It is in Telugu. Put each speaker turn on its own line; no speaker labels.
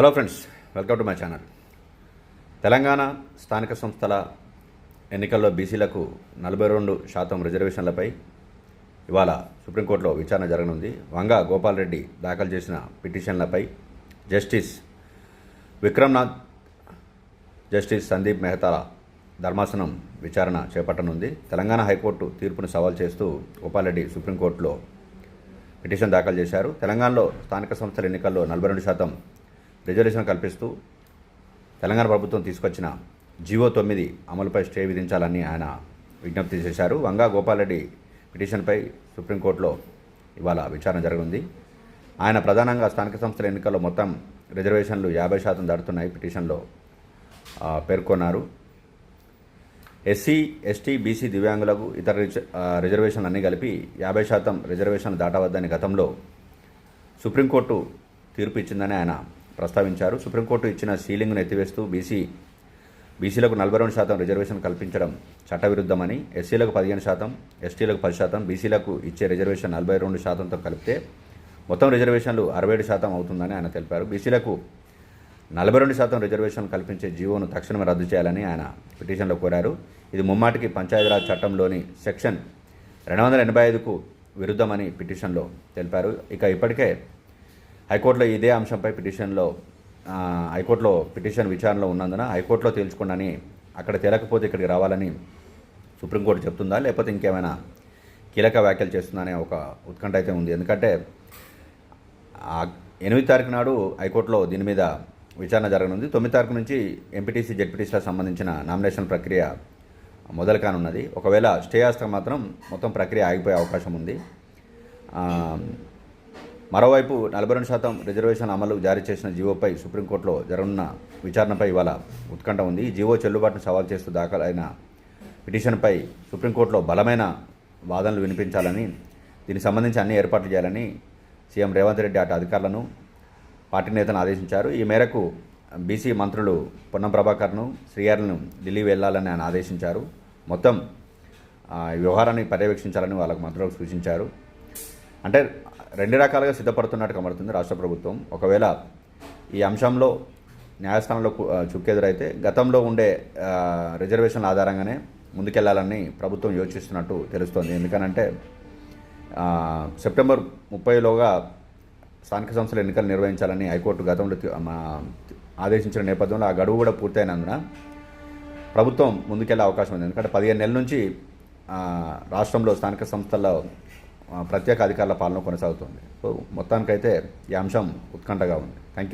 Hello friends welcome to my channel Telangana స్థానిక సంస్థల ఎన్నికల్లో బీసీలకు నలభై రెండు శాతం రిజర్వేషన్లపై ఇవాళ సుప్రీంకోర్టులో విచారణ జరగనుంది. వంగ గోపాల్ రెడ్డి దాఖలు చేసిన పిటిషన్లపై జస్టిస్ విక్రమ్నాథ్ జస్టిస్ సందీప్ మెహతా ధర్మాసనం విచారణ చేపట్టనుంది. తెలంగాణ హైకోర్టు తీర్పును సవాల్ చేస్తూ గోపాల్రెడ్డి సుప్రీంకోర్టులో పిటిషన్ దాఖలు చేశారు. తెలంగాణలో స్థానిక సంస్థల ఎన్నికల్లో నలభై రెండు శాతం రిజర్వేషన్ కల్పిస్తూ తెలంగాణ ప్రభుత్వం తీసుకొచ్చిన జీవో తొమ్మిది అమలుపై స్టే విధించాలని ఆయన విజ్ఞప్తి చేశారు. వంగా గోపాలరెడ్డి పిటిషన్పై సుప్రీంకోర్టులో ఇవాళ విచారణ జరగనుంది. ఆయన ప్రధానంగా స్థానిక సంస్థల ఎన్నికల్లో మొత్తం రిజర్వేషన్లు యాభై శాతం దాటుతున్నాయి పిటిషన్లో పేర్కొన్నారు. ఎస్సీ ఎస్టీ బీసీ దివ్యాంగులకు ఇతర రిజ- రిజర్వేషన్లు అన్నీ కలిపి యాభై శాతం రిజర్వేషన్లు దాటవద్దని గతంలో సుప్రీంకోర్టు తీర్పు ఇచ్చిందని ఆయన ప్రస్తావించారు. సుప్రీంకోర్టు ఇచ్చిన సీలింగ్ను ఎత్తివేస్తూ బీసీ బీసీలకు నలభై రెండు శాతం రిజర్వేషన్ కల్పించడం చట్టవిరుద్ధమని ఎస్సీలకు పదిహేను శాతం ఎస్టీలకు పది శాతం బీసీలకు ఇచ్చే రిజర్వేషన్ నలభై రెండు శాతంతో కలిపితే మొత్తం రిజర్వేషన్లు అరవై ఏడు శాతం అవుతుందని ఆయన తెలిపారు. బీసీలకు నలభై రెండు శాతం రిజర్వేషన్ కల్పించే జీవోను తక్షణమే రద్దు చేయాలని ఆయన పిటిషన్లో కోరారు. ఇది ముమ్మాటికి పంచాయతీరాజ్ చట్టంలోని సెక్షన్ రెండు వందల ఎనభై ఐదుకు విరుద్ధమని పిటిషన్లో తెలిపారు. ఇక ఇప్పటికే హైకోర్టులో ఇదే అంశంపై పిటిషన్లో హైకోర్టులో పిటిషన్ విచారణలో ఉన్నందున హైకోర్టులో తేల్చుకోండి అక్కడ తేలకపోతే ఇక్కడికి రావాలని సుప్రీంకోర్టు చెప్తుందా? లేకపోతే ఇంకేమైనా కీలక వ్యాఖ్యలు చేస్తుందా అనే ఒక ఉత్కంఠ అయితే ఉంది. ఎందుకంటే ఎనిమిది తారీఖు నాడు హైకోర్టులో దీని మీద విచారణ జరగనుంది. తొమ్మిది తారీఖు నుంచి ఎంపీటీసీ జెడ్పీటీసీలకు సంబంధించిన నామినేషన్ ప్రక్రియ మొదలు కానున్నది ఒకవేళ స్టే చేస్తే మాత్రం మొత్తం ప్రక్రియ ఆగిపోయే అవకాశం ఉంది. మరోవైపు నలభై రెండు శాతం రిజర్వేషన్ అమలు జారీ చేసిన జీవోపై సుప్రీంకోర్టులో జరగనున్న విచారణపై ఇవాళ ఉత్కంఠ ఉంది. ఈ జీవో చెల్లుబాటును సవాల్ చేస్తూ దాఖలైన పిటిషన్పై సుప్రీంకోర్టులో బలమైన వాదనలు వినిపించాలని దీనికి సంబంధించి అన్ని ఏర్పాట్లు చేయాలని సీఎం రేవంత్ రెడ్డి అటు అధికారులను పార్టీ నేతను ఆదేశించారు. ఈ మేరకు బీసీ మంత్రులు పొన్నం ప్రభాకర్ను శ్రీయార్లను ఢిల్లీ వెళ్ళాలని ఆయన ఆదేశించారు. మొత్తం ఈ వ్యవహారాన్ని పర్యవేక్షించాలని వాళ్ళకు మంత్రులకు సూచించారు. అంటే రెండు రకాలుగా సిద్ధపడుతున్నట్టు కనబడుతుంది రాష్ట్ర ప్రభుత్వం. ఒకవేళ ఈ అంశంలో న్యాయస్థానంలో చుక్కెదురైతే గతంలో ఉండే రిజర్వేషన్ల ఆధారంగానే ముందుకెళ్ళాలని ప్రభుత్వం యోచిస్తున్నట్టు తెలుస్తోంది. ఎందుకనంటే సెప్టెంబర్ ముప్పైలోగా స్థానిక సంస్థల ఎన్నికలు నిర్వహించాలని హైకోర్టు గతంలో ఆదేశించిన నేపథ్యంలో ఆ గడువు కూడా పూర్తయినందున ప్రభుత్వం ముందుకెళ్ళే అవకాశం ఉంది. ఎందుకంటే పదిహేను నెలల నుంచి రాష్ట్రంలో స్థానిక సంస్థల్లో ప్రత్యేక అధికారుల పాలన కొనసాగుతుంది. సో మొత్తానికైతే ఈ అంశం ఉత్కంఠగా ఉంది. Thank you